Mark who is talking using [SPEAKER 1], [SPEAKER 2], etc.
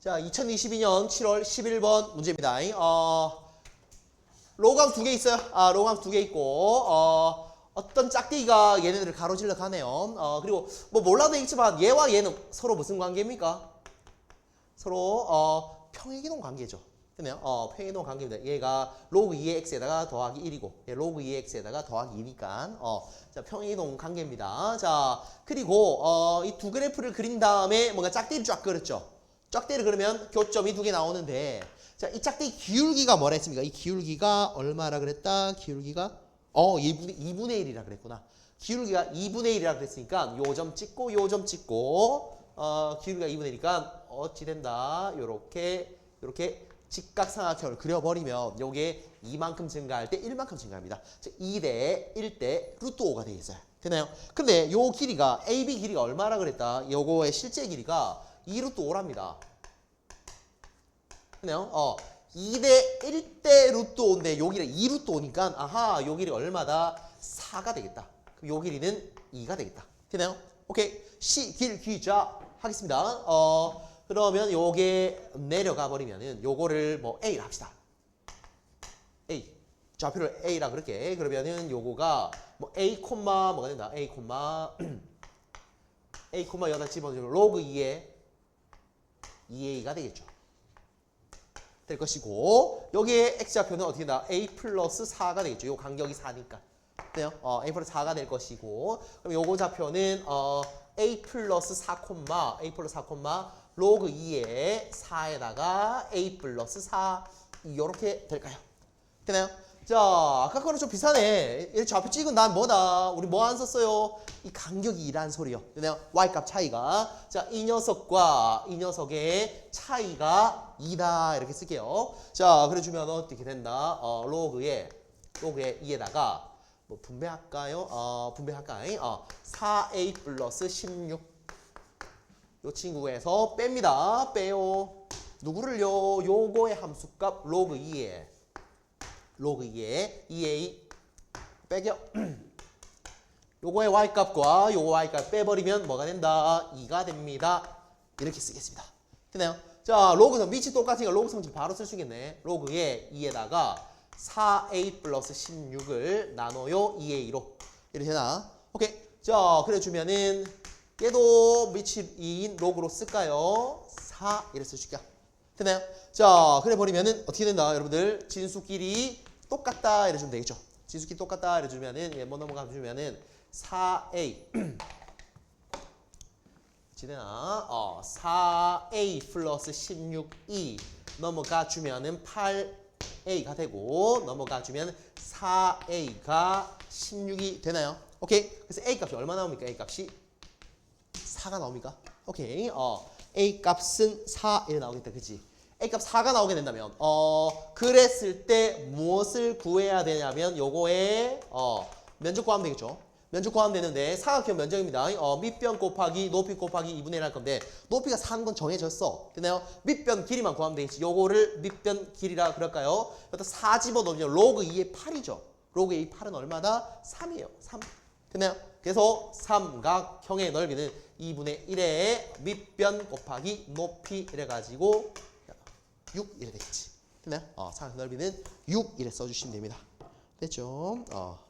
[SPEAKER 1] 자, 2022년 7월 11번 문제입니다. 어, 로감 두 개 있어요. 아, 로감 두 개 있고, 어, 어떤 짝대기가 얘네들을 가로질러 가네요. 어, 그리고 뭐 몰라도 있지만 얘와 얘는 서로 무슨 관계입니까? 서로 어, 평행이동 관계죠. 그네요. 어, 평행이동 관계입니다. 얘가 로그 2의 x에다가 더하기 1이고, 얘 로그 2의 x에다가 더하기 2니까, 어, 자, 평행이동 관계입니다. 자, 그리고 어, 이 두 그래프를 그린 다음에 뭔가 짝대기를 쫙 그렸죠. 짝대기를 그리면 교점이 두 개 나오는데, 자, 이 짝대기 기울기가 뭐라 했습니까? 이 기울기가 얼마라 그랬다? 기울기가 어, 2분의, 2분의 1이라 그랬구나. 기울기가 2분의 1이라 그랬으니까 요 점 찍고 요 점 찍고 어, 기울기가 2분의 1이니까 어찌 된다. 요렇게 요렇게 직각삼각형을 그려버리면 요게 2만큼 증가할 때 1만큼 증가합니다. 즉 2대 1대 루트 5가 되겠어요. 되나요? 근데 요 길이가 AB 길이가 얼마라 그랬다? 요거의 실제 길이가 2 루트 5랍니다. 그네요. 어, 2대 1대 루트 5인데 요 길이 2 루트 5니까 아하 요 길이 얼마다? 4가 되겠다. 그럼 요 길이는 2가 되겠다. 되나요? 오케이. 시, 길, 기자 하겠습니다. 어, 그러면 요게 내려가 버리면은 요거를 뭐 A라 합시다. A. 좌표를 A라 그렇게. 그러면은 요거가 뭐 A 뭐가 된다. A A 여기다 집어넣으면 로그 2에 2A가 되겠죠. 될 것이고 여기에 x좌표는 어떻게 된다? a 플러스 4가 되겠죠. 요 간격이 4니까. 네요. 어, a 플러스 4가 될 것이고 그럼 요거 좌표는 어, a 플러스 4 콤마 a 플러스 4 콤마 로그 2에 4에다가 a 플러스 4 이렇게 될까요? 되나요? 자, 아까 거는 좀 비슷하네. 이 좌표 찍은 난 뭐다? 우리 뭐 안 썼어요? 이 간격이 2란 소리요. 되나요? y값 차이가. 자, 이 녀석과 이 녀석의 차이가 2다. 이렇게 쓸게요. 자, 그래주면 어떻게 된다? 어, 로그에, 로그에 2에다가 뭐 분배할까요? 어, 분배할까요? 어, 4a 플러스 16. 요 친구에서 뺍니다. 빼요. 누구를요? 요거의 함수값 로그 2에 로그 2에 2a 빼겨 요거의 y값과 요거 y값 빼버리면 뭐가 된다? 2가 됩니다. 이렇게 쓰겠습니다. 되나요? 자, 로그는 위치 똑같으니까 로그 성질 바로 쓸 수 있겠네. 로그에 2에다가 4a 플러스 16을 나눠요 2a로 이렇게 되나? 오케이. 자, 그래 주면은 얘도 위치 2인 로그로 쓸까요? 4 이렇게 쓸게요. 되나요? 자, 그래 버리면은 어떻게 된다, 여러분들? 진수끼리 똑같다 이래주면 되겠죠. 진수끼리 똑같다 이래주면은 얘뭐 넘어가 주면은 4a 지내나 어 4a 플러스 16e 넘어가 주면은 8a가 되고 넘어가 주면 4a가 16이 되나요? 오케이. 그래서 a 값이 얼마 나옵니까? a 값이 4가 나옵니까? 오케이. 어, A 값은 4 이렇게 나오겠다. 그치? A 값 4가 나오게 된다면 어, 그랬을 때 무엇을 구해야 되냐면 요거에 어, 면적 구하면 되겠죠. 면적 구하면 되는데 사각형 면적입니다. 어, 밑변 곱하기 높이 곱하기 2분의 1 할 건데 높이가 4는 건 정해졌어. 되나요? 밑변 길이만 구하면 되겠지. 요거를 밑변 길이라 그럴까요? 여기다 4 집어넣으면 로그 2의 8이죠. 로그 2의 8은 얼마다? 3이에요. 3. 되나요? 그래서 삼각형의 넓이는 2분의 1의 밑변 곱하기 높이 이래가지고 6 이래 되겠지. 됐나요? 어, 삼각형 넓이는 6 이래 써주시면 됩니다. 됐죠? 어.